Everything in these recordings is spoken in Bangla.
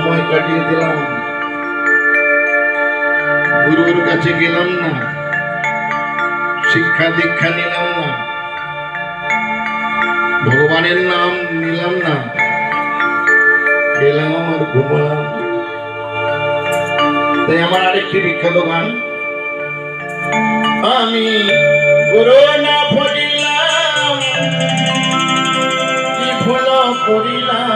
দিলাম। গুরুর কাছে গেলাম না। শিক্ষা দীক্ষা নিলাম না। ভগবানের নাম নিলাম না। খেলাম আর ঘুমালাম। তাই আমার আরেকটি বিখ্যাত গান। আমি গুরু না ফলিলাম ফুল করিলাম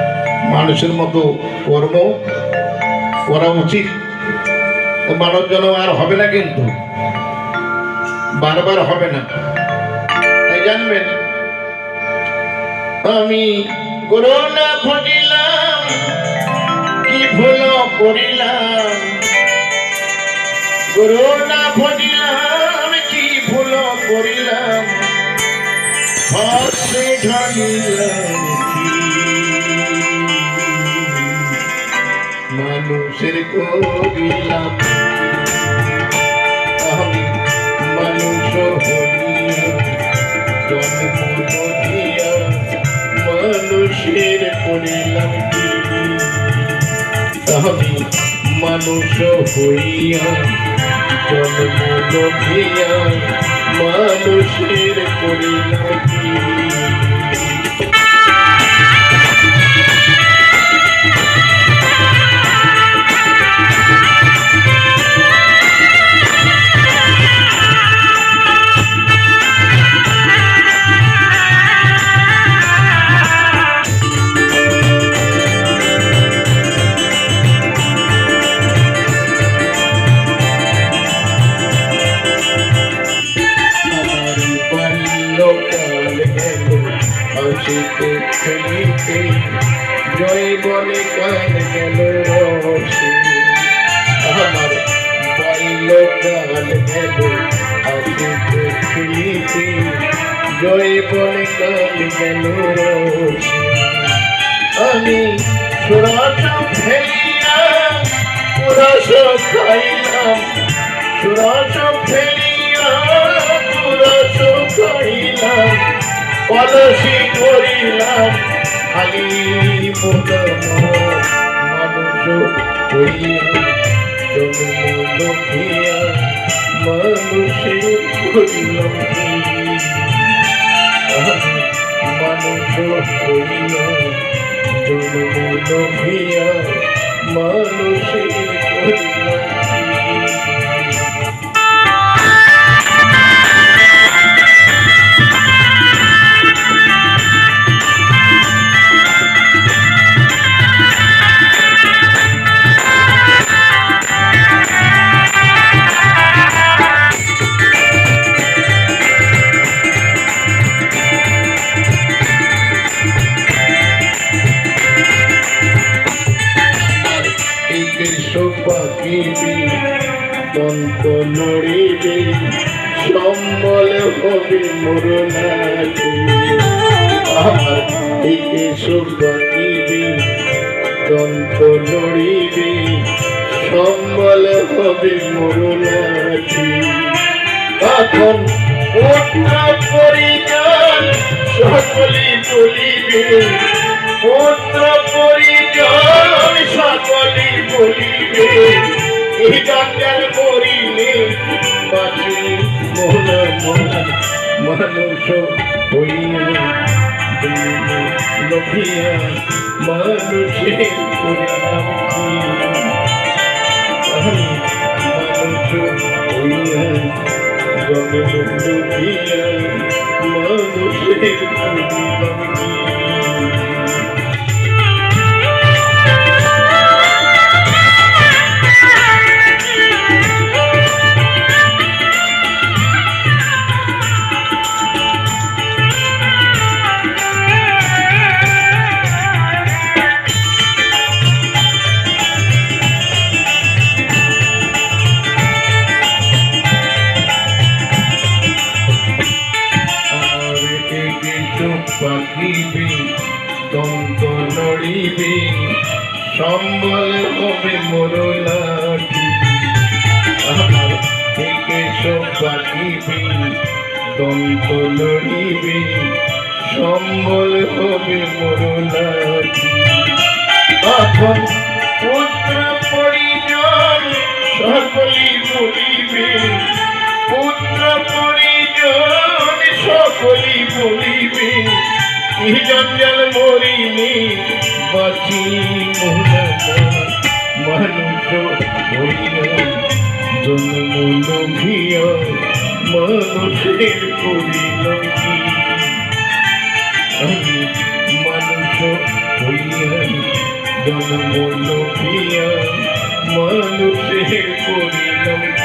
মানুষের মতো কর্ম করা উচিত। মানব জন্ম আর হবে না কিন্তু। বারবার হবে না। তাই জানবেন, আমি করোনা ফটিলাম কি ভুল করিলাম? করোনা ফটিলাম কি ভুল করিলাম? মানুষের করিলাম আমি মানুষ হইয়া মানুষের করিলাম মানুষের করিলাম খেলিতে জয় বলে কাল গেল আমার বাল্যকাল গেল হাসিতে খেলিতে জয় বলে কাল গেল আমি সুরস ফেলিলাম পুরস খাইলাম সুরস ফেলিলাম পলসি করিলাম খালি মানুষ লভিয়া মানুষে করিলাম মানুষ হইয়া মানুষে দন্ত নড়িবে সম্বল হবে মরুনাথে আমার এসো পাখিবি দন্ত নড়িবে সম্বল হবে এখন পুত্র পরিজন সকলে বলিবে পুত্র পরিজন সকলে বলিবে ডাক্তার মরিলে বাঁচি মন মন মানুষ হইয়া লভিয়া কি মানুষ হইয়া মানুষের সম্বল হবে মোরলাটি। আমার থেকে সব বাকিবি দন্ত লড়িবি সম্বল হবে মোরলাটি। তখন পুত্র পরিজন, সকলি বলিবে, পুত্র পরিজন, সকলি বলিবে জঞ্জাল মরিনি, বাঁচি মানুষ জন্ম লোভিয়া মানুষের করিল আমি মানুষ হইয়া জন্ম লোভিয়া মানুষের করিলাম কি